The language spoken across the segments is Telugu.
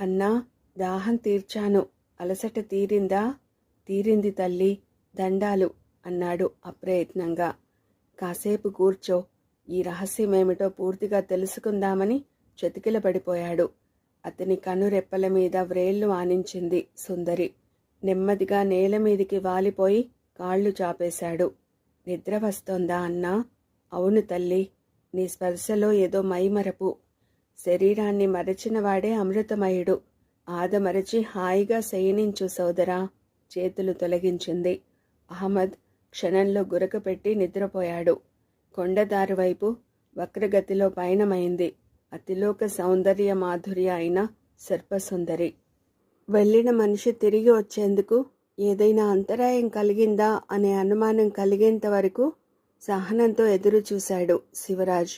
అన్నా దాహం తీర్చాను. అలసట తీరిందా? తీరింది తల్లి దండాలు అన్నాడు అప్రయత్నంగా. కాసేపు కూర్చో ఈ రహస్యమేమిటో పూర్తిగా తెలుసుకుందామని చతికిల పడిపోయాడు. అతని కనురెప్పల మీద వ్రేళ్ళు ఆనించింది సుందరి. నెమ్మదిగా నేల మీదికి వాలిపోయి కాళ్ళు చాపేశాడు. నిద్ర వస్తోందా అన్నా? అవును తల్లి నీ స్పర్శలో ఏదో మైమరపు శరీరాన్ని మరచినవాడే అమృతమయుడు. ఆదమరచి హాయిగా శయనించు సోదరా చేతులు తొలగించింది. అహ్మద్ క్షణంలో గురకపెట్టి నిద్రపోయాడు. కొండదారు వైపు వక్రగతిలో పయనమైంది. అతిలోక సౌందర్య మాధుర్య అయిన సర్పసుందరి. వెళ్ళిన మనిషి తిరిగి వచ్చేందుకు ఏదైనా అంతరాయం కలిగిందా అనే అనుమానం కలిగేంత వరకు సహనంతో ఎదురు చూశాడు శివరాజ్.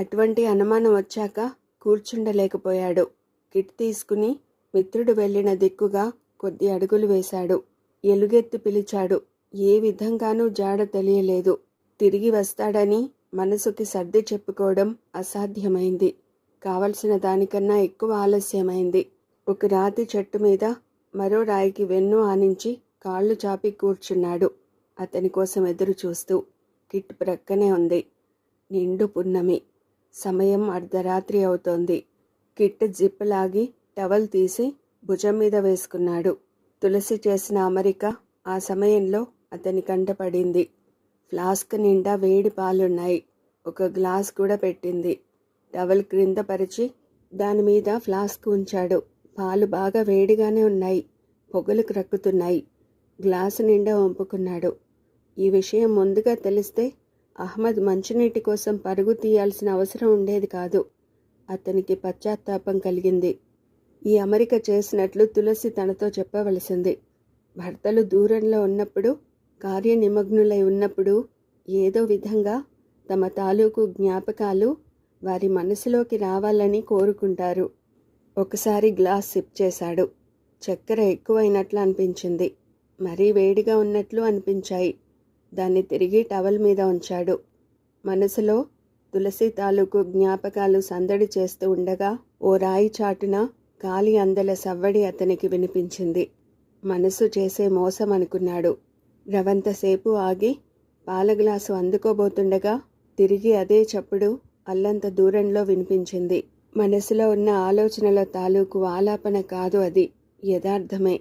అటువంటి అనుమానం వచ్చాక కూర్చుండలేకపోయాడు. కిట్ తీసుకుని మిత్రుడు వెళ్ళిన దిక్కుగా కొద్ది అడుగులు వేశాడు. ఎలుగెత్తి పిలిచాడు. ఏ విధంగానూ జాడ తెలియలేదు. తిరిగి వస్తాడని మనసుకి సర్ది చెప్పుకోవడం అసాధ్యమైంది. కావలసిన దానికన్నా ఎక్కువ ఆలస్యమైంది. ఒక రాతి చెట్టు మీద మరో రాయికి వెన్ను ఆనించి కాళ్ళు చాపి కూర్చున్నాడు. అతని కోసం ఎదురు చూస్తూ కిట్ ప్రక్కనే ఉంది. నిండు పున్నమి. సమయం అర్ధరాత్రి అవుతోంది. కిట్ జిప్ లాగి టవల్ తీసి భుజం మీద వేసుకున్నాడు. తులసి చేసిన అమరిక ఆ సమయంలో అతని కంటపడింది ఫ్లాస్క్ నిండా వేడి పాలున్నాయి. ఒక గ్లాస్ కూడా పెట్టింది. టవల్ క్రింద పరిచి దాని మీద ఫ్లాస్క్ ఉంచాడు. పాలు బాగా వేడిగానే ఉన్నాయి. పొగలు క్రక్కుతున్నాయి. గ్లాసు నిండా వంపుకున్నాడు. ఈ విషయం ముందుగా తెలిస్తే అహ్మద్ మంచినీటి కోసం పరుగు తీయాల్సిన అవసరం ఉండేది కాదు. అతనికి పశ్చాత్తాపం కలిగింది. ఈ అమరిక చేసినట్లు తులసి తనతో చెప్పవలసింది. భర్తలు దూరంలో ఉన్నప్పుడు కార్యనిమగ్నులై ఉన్నప్పుడు ఏదో విధంగా తమ తాలూకు జ్ఞాపకాలు వారి మనసులోకి రావాలని కోరుకుంటారు. ఒకసారి గ్లాస్ సిప్ చేశాడు. చక్కెర ఎక్కువైనట్లు అనిపించింది. మరీ వేడిగా ఉన్నట్లు అనిపించాయి. దాన్ని తిరిగి టవల్ మీద ఉంచాడు. మనసులో తులసి తాలూకు జ్ఞాపకాలు సందడి చేస్తూ ఉండగా ఓ రాయి చాటున గాలి అందల సవ్వడి అతనికి వినిపించింది. మనసు చేసే మోసం అనుకున్నాడు. రవంతసేపు ఆగి పాల గ్లాసు అందుకోబోతుండగా తిరిగి అదే చప్పుడు అల్లంత దూరంలో వినిపించింది. మనసులో ఉన్న ఆలోచనల తాలూకు ఆలాపన కాదు అది. యథార్థమే.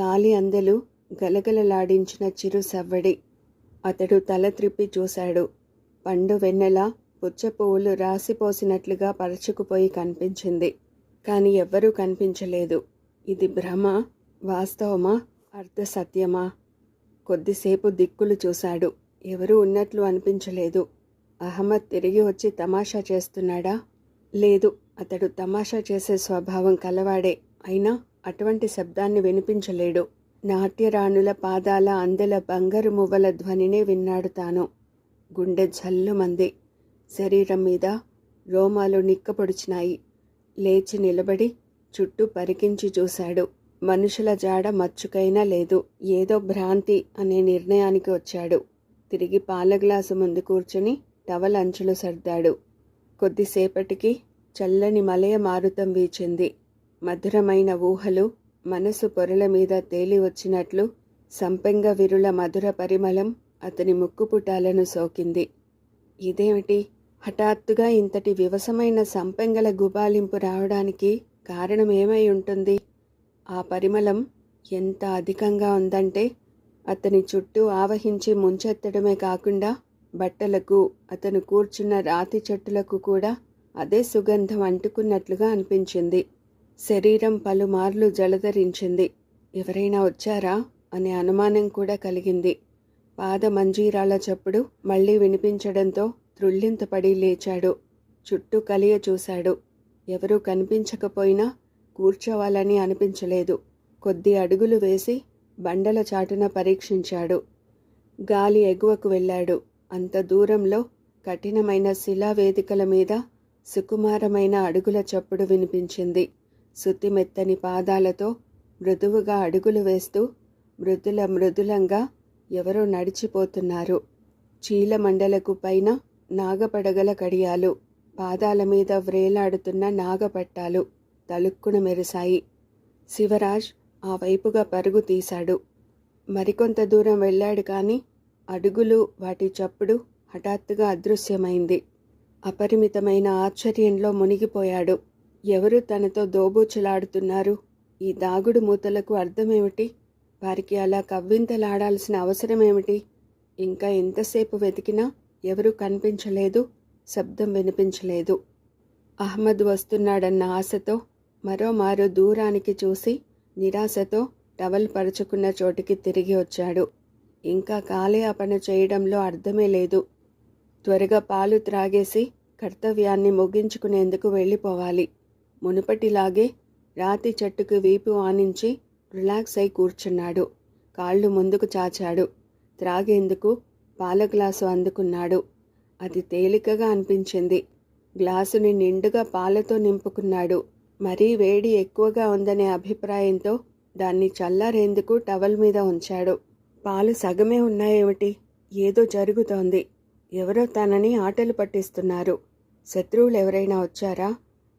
గాలి అందలు గలగలలాడించిన చిరు సవ్వడి. అతడు తల త్రిప్పి చూశాడు. పండు వెన్నెల పుచ్చపువ్వులు రాసిపోసినట్లుగా పరచుకుపోయి కనిపించింది. కాని ఎవ్వరూ కనిపించలేదు. ఇది భ్రమ వాస్తవమా అర్ధ సత్యమా? కొద్దిసేపు దిక్కులు చూశాడు. ఎవరూ ఉన్నట్లు అనిపించలేదు. అహ్మద్ తిరిగి వచ్చి తమాషా చేస్తున్నాడా? లేదు అతడు తమాషా చేసే స్వభావం కలవాడే. అయినా అటువంటి శబ్దాన్ని వినిపించలేడు. నాట్యరాణుల పాదాల అందెల బంగారు మువ్వల ధ్వనినే విన్నాడు తాను గుండె జల్లుమంది. శరీరం మీద రోమాలు నిక్కపొడిచినాయి. లేచి నిలబడి చుట్టూ పరికించి చూశాడు. మనుషుల జాడ మచ్చుకైనా లేదు. ఏదో భ్రాంతి అనే నిర్ణయానికి వచ్చాడు. తిరిగి పాల గ్లాసు ముందు కూర్చుని టవల్ అంచులు సర్దాడు. కొద్దిసేపటికి చల్లని మలయ మారుతం వీచింది. మధురమైన ఊహలు మనసు పొరల మీద తేలి వచ్చినట్లు సంపెంగ విరుల మధుర పరిమళం అతని ముక్కుపుటాలను సోకింది. ఇదేమిటి? హఠాత్తుగా ఇంతటి వివసమైన సంపెంగల గుబాలింపు రావడానికి కారణం ఏమై ఉంటుంది? ఆ పరిమళం ఎంత అధికంగా ఉందంటే అతని చుట్టూ ఆవహించి ముంచెత్తడమే కాకుండా బట్టలకు అతను కూర్చున్న రాతి చెట్టులకు కూడా అదే సుగంధం అంటుకున్నట్లుగా అనిపించింది. శరీరం పలుమార్లు జలధరించింది. ఎవరైనా వచ్చారా? అనే అనుమానం కూడా కలిగింది. పాద మంజీరాల చప్పుడు మళ్ళీ వినిపించడంతో త్రుళ్ళింతపడి లేచాడు. చుట్టూ కలియ చూశాడు. ఎవరూ కనిపించకపోయినా కూర్చోవాలని అనిపించలేదు. కొద్ది అడుగులు వేసి బండల చాటున పరీక్షించాడు. గాలి ఎగువకు వెళ్ళాడు. అంత దూరంలో కఠినమైన శిలావేదికల మీద సుకుమారమైన అడుగుల చప్పుడు వినిపించింది. సుత్తిమెత్తని పాదాలతో మృదువుగా అడుగులు వేస్తూ మృదుల మృదులంగా ఎవరో నడిచిపోతున్నారు. చీలమండలకు పైన నాగపడగల కడియాలు పాదాల మీద వ్రేలాడుతున్న నాగపట్టాలు తలుక్కున మెరిశాయి. శివరాజ్ ఆ వైపుగా పరుగు తీశాడు. మరికొంత దూరం వెళ్ళాడు కానీ అడుగులు వాటి చప్పుడు హఠాత్తుగా అదృశ్యమైంది. అపరిమితమైన ఆశ్చర్యంలో మునిగిపోయాడు. ఎవరు తనతో దోబూచులాడుతున్నారు? ఈ దాగుడు మూతలకు అర్థమేమిటి? వారికి అలా కవ్వింతలాడాల్సిన అవసరమేమిటి? ఇంకా ఎంతసేపు వెతికినా ఎవరూ కనిపించలేదు శబ్దం వినిపించలేదు. అహ్మద్ వస్తున్నాడన్న ఆశతో మరోమారు దూరానికి చూసి నిరాశతో టవల్ పరుచుకున్న చోటికి తిరిగి వచ్చాడు. ఇంకా కాలయాపన చేయడంలో అర్థమే లేదు. త్వరగా పాలు త్రాగేసి కర్తవ్యాన్ని ముగించుకునేందుకు వెళ్ళిపోవాలి. మునుపటిలాగే రాతి చెట్టుకు వీపు ఆనించి రిలాక్స్ అయి కూర్చున్నాడు. కాళ్ళు ముందుకు చాచాడు. త్రాగేందుకు పాల గ్లాసు అందుకున్నాడు. అది తేలికగా అనిపించింది. గ్లాసుని నిండుగా పాలతో నింపుకున్నాడు. మరీ వేడి ఎక్కువగా ఉందనే అభిప్రాయంతో దాన్ని చల్లారేందుకు టవల్ మీద ఉంచాడు. పాలు సగమే ఉన్నాయేమిటి? ఏదో జరుగుతోంది. ఎవరో తనని ఆటలు పట్టిస్తున్నారు. శత్రువులు ఎవరైనా వచ్చారా?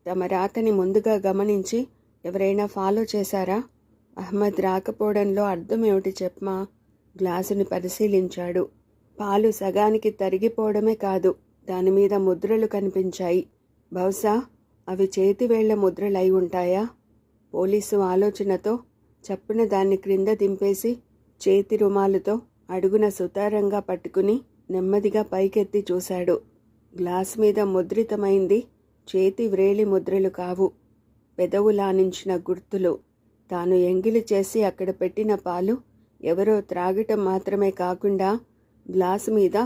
తమ రాకని ముందుగా గమనించి ఎవరైనా ఫాలో చేశారా? అహ్మద్ రాకపోవడంలో అర్థం ఏమిటి చెప్పమా? గ్లాసుని పరిశీలించాడు. పాలు సగానికి తరిగిపోవడమే కాదు దానిమీద ముద్రలు కనిపించాయి. బహుశా అవి చేతివేళ్ళ ముద్రలై ఉంటాయా? పోలీసు ఆలోచనతో చప్పున దాన్ని క్రింద దింపేసి చేతి రుమాలుతో అడుగున సుతారంగా పట్టుకుని నెమ్మదిగా పైకెత్తి చూశాడు. గ్లాస్ మీద ముద్రితమైంది చేతి వ్రేలి ముద్రలు కావు. పెదవులానించిన గుర్తులు తాను ఎంగిలి చేసి అక్కడ పెట్టిన పాలు ఎవరో త్రాగటం మాత్రమే కాకుండా గ్లాసు మీద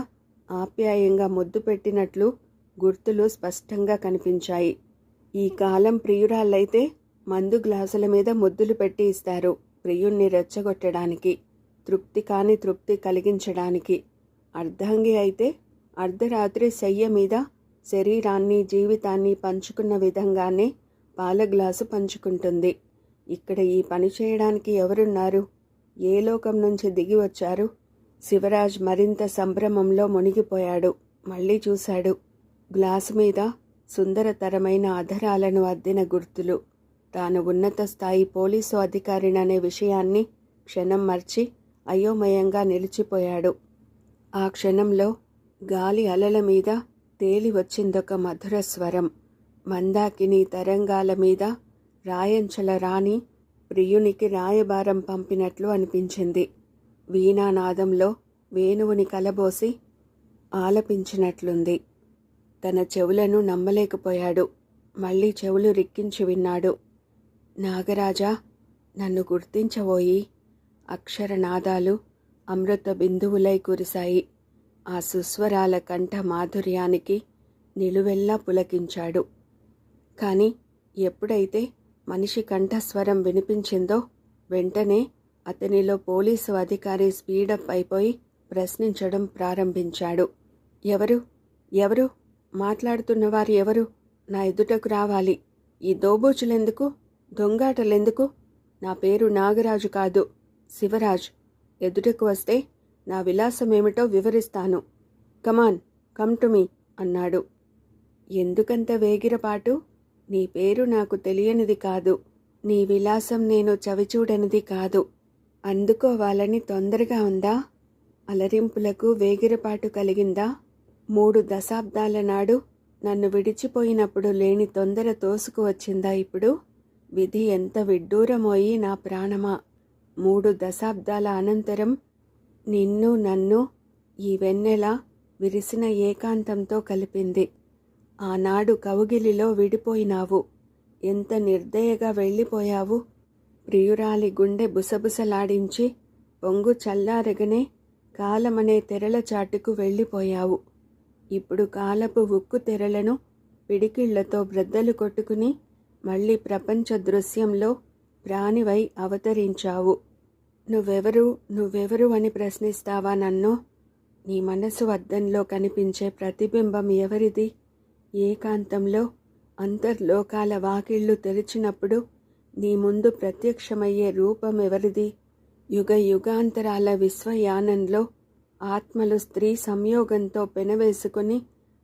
ఆప్యాయంగా ముద్దు పెట్టినట్లు గుర్తులు స్పష్టంగా కనిపించాయి. ఈ కాలం ప్రియురాళ్ళైతే మందు గ్లాసుల మీద ముద్దులు పెట్టి ఇస్తారు ప్రియుణ్ణి రెచ్చగొట్టడానికి తృప్తి కాని తృప్తి కలిగించడానికి. అర్ధాంగి అయితే అర్ధరాత్రి శయ్య మీద శరీరాన్ని జీవితాన్ని పంచుకున్న విధంగానే పాల గ్లాసు పంచుకుంటుంది. ఇక్కడ ఈ పని చేయడానికి ఎవరున్నారు? ఏ లోకం నుంచి దిగి వచ్చారు? శివరాజ్ మరింత సంభ్రమంలో మునిగిపోయాడు. మళ్ళీ చూశాడు. గ్లాసు మీద సుందరతరమైన అధరాలను అద్దిన గుర్తులు. తాను ఉన్నత స్థాయి పోలీసు అధికారిననే విషయాన్ని క్షణం మర్చి అయోమయంగా నిలిచిపోయాడు. ఆ క్షణంలో గాలి అలల మీద తేలి వచ్చిందొక మధుర స్వరం. మందాకిని తరంగాల మీద రాయంచల రాణి ప్రియునికి రాయబారం పంపినట్లు అనిపించింది. వీణానాదంలో వేణువుని కలబోసి ఆలపించినట్లుంది. తన చెవులను నమ్మలేకపోయాడు. మళ్ళీ చెవులు రిక్కించి విన్నాడు. నాగరాజా నన్ను గుర్తించబోయి అక్షరనాదాలు అమృత బిందువులై కురిశాయి. ఆ సుస్వరాల కంఠ మాధుర్యానికి నిలువెల్లా పులకించాడు. కానీ ఎప్పుడైతే మనిషి కంఠస్వరం వినిపించిందో వెంటనే అతనిలో పోలీసు అధికారి స్పీడప్ అయిపోయి ప్రశ్నించడం ప్రారంభించాడు. ఎవరు? ఎవరు? మాట్లాడుతున్న వారు ఎవరు? నా ఎదుటకు రావాలి. ఈ దోబూచులెందుకు? దొంగాటలెందుకు? నా పేరు నాగరాజు కాదు. శివరాజ్. ఎదుటకు వస్తే నా విలాసమేమిటో వివరిస్తాను. కమాన్ కమ్ టు మీ అన్నాడు. ఎందుకంత వేగిరపాటు? నీ పేరు నాకు తెలియనిది కాదు. నీ విలాసం నేను చవిచూడనిది కాదు. అందుకోవాలని తొందరగా ఉందా? అలరింపులకు వేగిరపాటు కలిగిందా? మూడు దశాబ్దాల నాడు నన్ను విడిచిపోయినప్పుడు లేని తొందర తోసుకువచ్చిందా ఇప్పుడు? విధి ఎంత విడ్డూరమోయి నా ప్రాణమా? మూడు దశాబ్దాల అనంతరం నిన్ను నన్ను ఈ వెన్నెల విరిసిన ఏకాంతంతో కలిపింది. ఆనాడు కౌగిలిలో విడిపోయినావు. ఎంత నిర్దయగా వెళ్ళిపోయావు. ప్రియురాలి గుండె బుసబుసలాడించి పొంగు చల్లారగనే కాలమనే తెరల చాటుకు వెళ్ళిపోయావు. ఇప్పుడు కాలపు ఉక్కు తెరలను పిడికిళ్ళతో బ్రద్దలు కొట్టుకుని మళ్ళీ ప్రపంచ దృశ్యంలో ప్రాణివై అవతరించావు. నువ్వెవరు నువ్వెవరు అని ప్రశ్నిస్తావా నన్ను? నీ మనసు అద్దంలో కనిపించే ప్రతిబింబం ఎవరిది? ఏకాంతంలో అంతర్లోకాల వాకిళ్ళు తెరిచినప్పుడు నీ ముందు ప్రత్యక్షమయ్యే రూపం ఎవరిది? యుగ యుగాంతరాల విశ్వయానంలో ఆత్మలు స్త్రీ సంయోగంతో పెనవేసుకుని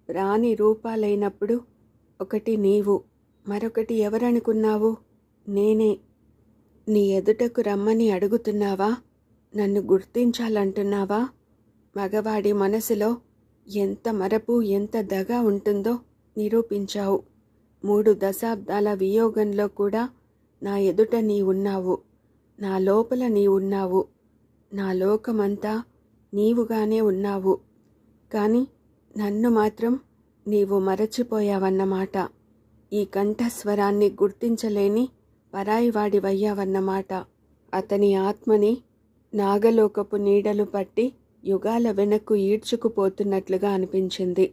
రాణి రూపాలైనప్పుడు ఒకటి నీవు మరొకటి ఎవరనుకున్నావు? నేనే. నీ ఎదుటకు రమ్మని అడుగుతున్నావా? నన్ను గుర్తించాలంటున్నావా? మగవాడి మనసులో ఎంత మరపు ఎంత దగ ఉంటుందో నిరూపించావు. మూడు దశాబ్దాల వియోగంలో కూడా నా ఎదుట నీ ఉన్నావు. నా లోపల నీ ఉన్నావు. నా లోకమంతా నీవుగానే ఉన్నావు. కానీ నన్ను మాత్రం నీవు మరచిపోయావన్నమాట. ఈ కంఠస్వరాన్ని గుర్తించలేని పరాయివాడివయ్యావన్నమాట అతని ఆత్మని నాగలోకపు నీడలు పట్టి యుగాల వెనక్కు ఈడ్చుకుపోతున్నట్లుగా అనిపించింది.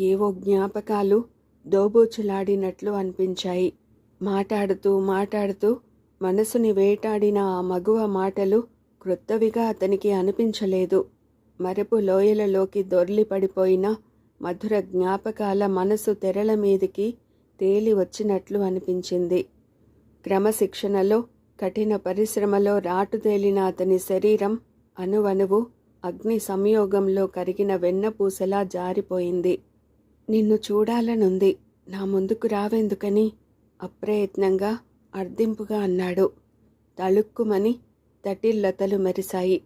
ఏవో జ్ఞాపకాలు దోబూచులాడినట్లు అనిపించాయి. మాట్లాడుతూ మాట్లాడుతూ మనసుని వేటాడిన ఆ మగువ మాటలు క్రొత్తవిగా అతనికి అనిపించలేదు. మరపు లోయలలోకి దొర్లి పడిపోయిన మధుర జ్ఞాపకాల మనసు తెరల మీదికి తేలి వచ్చినట్లు అనిపించింది. క్రమశిక్షణలో కఠిన పరిశ్రమలో రాటుదేలిన అతని శరీరం అణువణువు అగ్ని సంయోగంలో కరిగిన వెన్నపూసలా జారిపోయింది. నిన్ను చూడాలనుంది. నా ముందుకు రావెందుకని? అప్రయత్నంగా అర్ధింపుగా అన్నాడు. తళుక్కుమని తటిల్లతలు మెరిశాయి.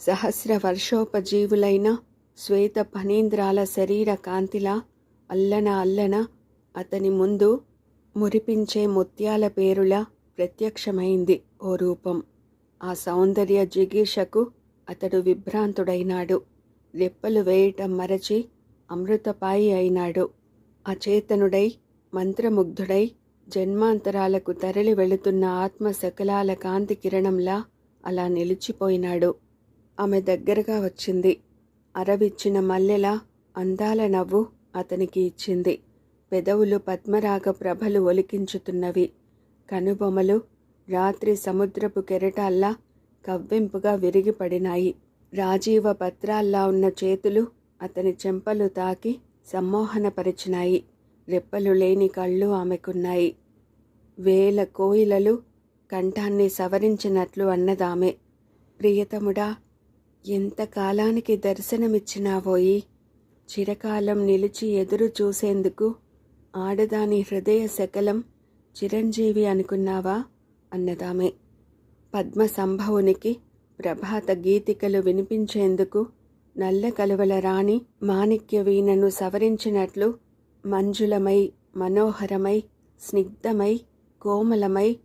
సహస్ర వర్షోపజీవులైన శ్వేత ఫణీంద్రాల శరీర కాంతిలా అల్లన అల్లన అతని ముందు మురిపించే ముత్యాల పేరులా ప్రత్యక్షమైంది ఓ రూపం. ఆ సౌందర్య జిగీషకు అతడు విభ్రాంతుడైనాడు. రెప్పలు వేయటం మరచి అమృతపాయి అయినాడు. అచేతనుడై మంత్రముగ్ధుడై జన్మాంతరాలకు తరలి వెళుతున్న ఆత్మ సకలాల కాంతి కిరణంలా అలా నిలిచిపోయినాడు. ఆమె దగ్గరగా వచ్చింది. అరవిచ్చిన మల్లెలా అందాల నవ్వు అతనికి ఇచ్చింది. పెదవులు పద్మరాగ ప్రభలు ఒలికించుతున్నవి. కనుబొమలు రాత్రి సముద్రపు కెరటాల్లా కవ్వింపుగా విరిగిపడినాయి. రాజీవ పత్రాల్లా ఉన్న చేతులు అతని చెంపలు తాకి సమ్మోహనపరిచినాయి. రెప్పలు లేని కళ్ళు ఆమెకున్నాయి. వేల కోయిలలు కంఠాన్ని సవరించినట్లు అన్నదామె ప్రియతముడా ఎంత కాలానికి దర్శనమిచ్చినావోయి? చిరకాలం నిలిచి ఎదురు చూసేందుకు ఆడదాని హృదయ శకలం చిరంజీవి అనుకున్నావా? అన్నదామె. పద్మ సంభవునికి ప్రభాత గీతికలు వినిపించేందుకు నల్ల కలువల రాణి మాణిక్య వీణను సవరించినట్లు మంజులమై మనోహరమై స్నిగ్ధమై కోమలమై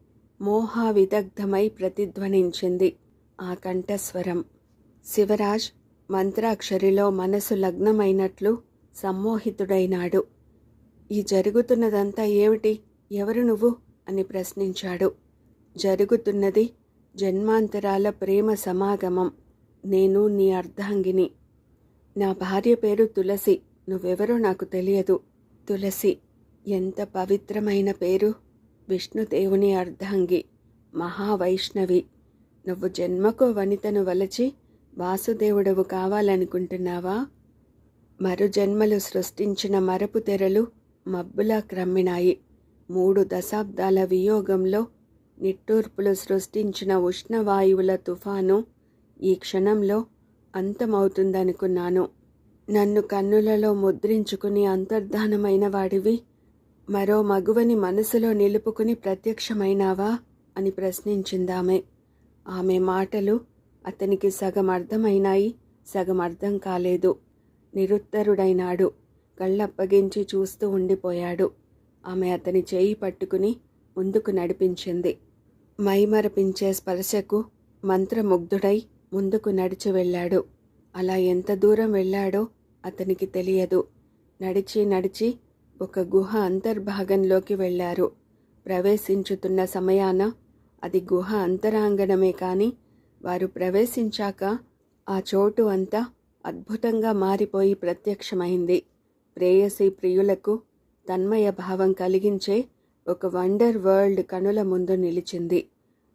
మోహావిదగ్ధమై ప్రతిధ్వనించింది ఆ కంఠస్వరం. శివరాజ్ మంత్రాక్షరిలో మనసు లగ్నమైనట్లు సమ్మోహితుడైనాడు. ఈ జరుగుతున్నదంతా ఏమిటి? ఎవరు నువ్వు? అని ప్రశ్నించాడు. జరుగుతున్నది జన్మాంతరాల ప్రేమ సమాగమం. నేను నీ అర్ధాంగిని. నా భార్య పేరు తులసి. నువ్వెవరో నాకు తెలియదు. తులసి ఎంత పవిత్రమైన పేరు. విష్ణుదేవుని అర్ధాంగి మహావైష్ణవి. నువ్వు జన్మకో వనితను వలచి వాసుదేవుడవు కావాలనుకుంటున్నావా? మరు జన్మలు సృష్టించిన మరపు తెరలు మబ్బులా క్రమ్మినాయి మూడు దశాబ్దాల వియోగంలో నిట్టూర్పులు సృష్టించిన ఉష్ణవాయువుల తుఫాను ఈ క్షణంలో అంతమవుతుందనుకున్నాను. నన్ను కన్నులలో ముద్రించుకుని అంతర్ధానమైన వాడివి. మరో మగువని మనసులో నిలుపుకుని ప్రత్యక్షమైనావా? అని ప్రశ్నించిందామె. ఆమె మాటలు అతనికి సగం అర్థమైనాయి సగం అర్థం కాలేదు. నిరుత్తరుడైనాడు. కళ్ళప్పగించి చూస్తూ ఉండిపోయాడు. ఆమె అతని చేయి పట్టుకుని ముందుకు నడిపించింది. మైమరపించే స్పర్శకు మంత్రముగ్ధుడై ముందుకు నడిచి వెళ్ళాడు. అలా ఎంత దూరం వెళ్ళాడో అతనికి తెలియదు. నడిచి నడిచి ఒక గుహ అంతర్భాగంలోకి వెళ్ళారు. ప్రవేశించుతున్న సమయాన అది గుహ అంతరాంగణమే కాని వారు ప్రవేశించాక ఆ చోటు అంతా అద్భుతంగా మారిపోయి ప్రత్యక్షమైంది. ప్రేయసి ప్రియులకు తన్మయ భావం కలిగించే ఒక వండర్ వరల్డ్ కనుల ముందు నిలిచింది.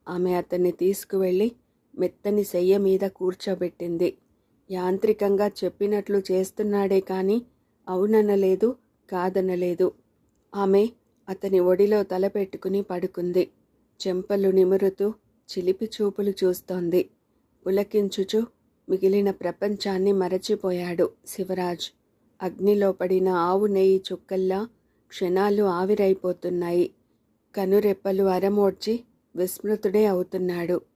ఆమె అతన్ని తీసుకువెళ్ళి మెత్తని శయ్య మీద కూర్చోబెట్టింది. యాంత్రికంగా చెప్పినట్లు చేస్తున్నాడే కాని అవుననలేదు కాదనలేదు. ఆమె అతని ఒడిలో తలపెట్టుకుని పడుకుంది. చెంపలు నిమురుతూ చిలిపి చూపులు చూస్తోంది. పులకించుచు మిగిలిన ప్రపంచాన్ని మరచిపోయాడు శివరాజ్. అగ్నిలో పడిన ఆవు నెయ్యి చుక్కల్లా క్షణాలు ఆవిరైపోతున్నాయి. కనురెప్పలు అరమోడ్చి విస్మృతుడే అవుతున్నాడు.